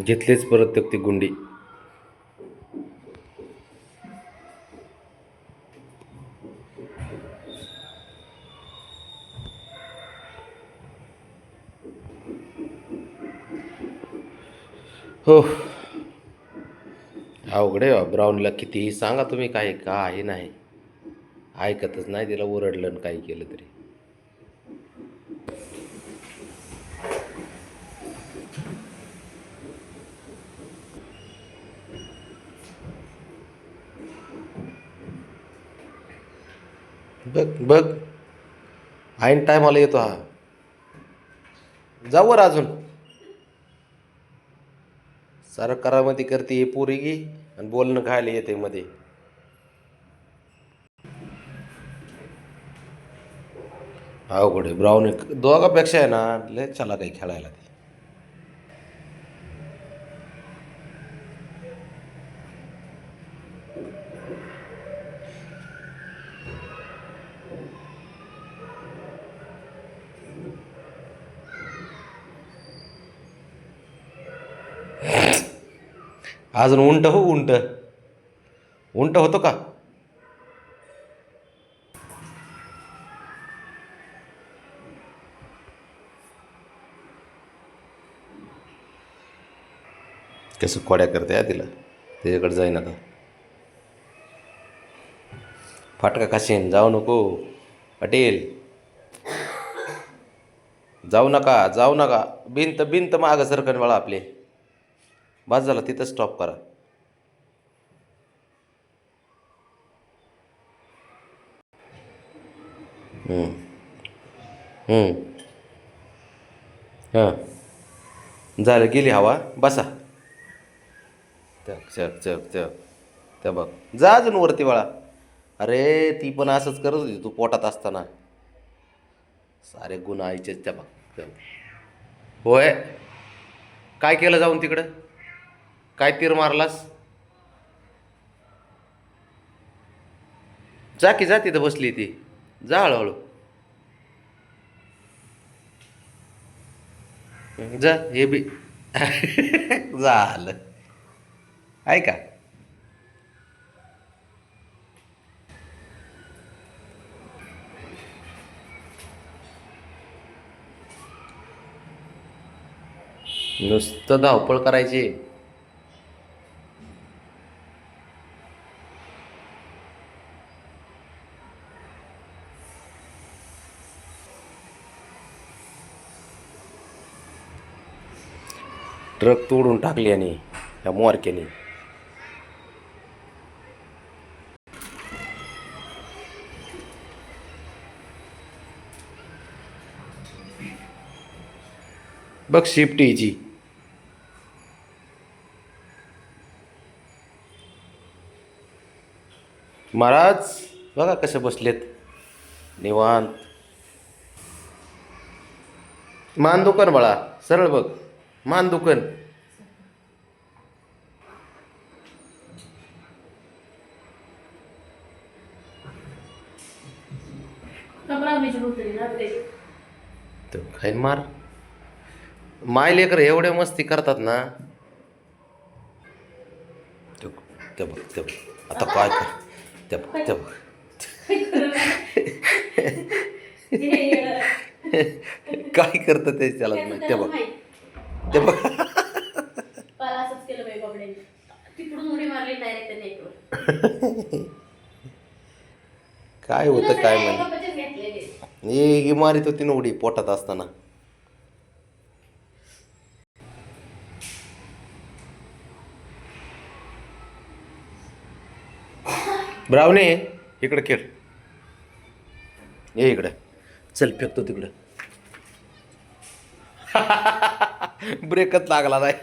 घेतलेच परत ती गुंडी. हो. अवघड आहे ब्राऊनला कितीही सांगा तुम्ही काय का आहे नाही. ऐकतच नाही तिला ओरडलं आणि काही केलं तरी. बघ बघ. ऐन टायमाला येतो हा. जाऊ वर अजून. सारं करामध्ये करते हे पुरी गी आणि बोलणं खायला येते मध्ये. अवघड आहे. ब्राऊन एक दोघापेक्षा आहे ना लय चला काही खेळायला ते. अजून उंट हो उंट. उंट होतो का? कसं खोड्या करते या तिला? त्याच्याकडे जाईन आता फाटका खाशीन जाऊ नको. पटेल जाऊ नका जाऊ नका. भिंत भिंत मागं सरकन बाळा आपले. बस झाला तिथं स्टॉप करा. हां. झालं गेली हवा. बसा. चक चक चक चक. त्या बघ. जा अजून वरती बाळा. अरे ती पण असंच करत होती तू पोटात असताना. सारे गुण आईचेच त्या बघ. त्या बघ. होय. काय केलं जाऊन तिकडं? काय तीर मारलास? जा की जा तिथं बसली ती. जा हळूहळू. जा हे बी. झालं. ऐका नुसतं धावपळ करायची. ट्रक तोडून टाकली आणि या मोरक्याने. बघ शिफ्टीची महाराज बघा कसे बसलेत. निवांत. मान दुकान बाळा सरळ बघ. मान दुकान. खाईन मार. माय लेकर एवढे मस्ती करतात ना. ते बघ, ते आता काय कर? ते बघ ते बघ काय करतं ते त्याला? माहीत. ते बघ ते बघ. मला असंच केलं बाई बाबड्यांनी तिकडून उडी मारली डायरेक्ट नेटवर काय होतं काय घेतलेले हे ही मारित होती ना उडी पोटात असताना. ब्रावणे इकडे खेळ. ये इकडे. चल फेकतो तिकडं. ब्रेकच लागला नाही.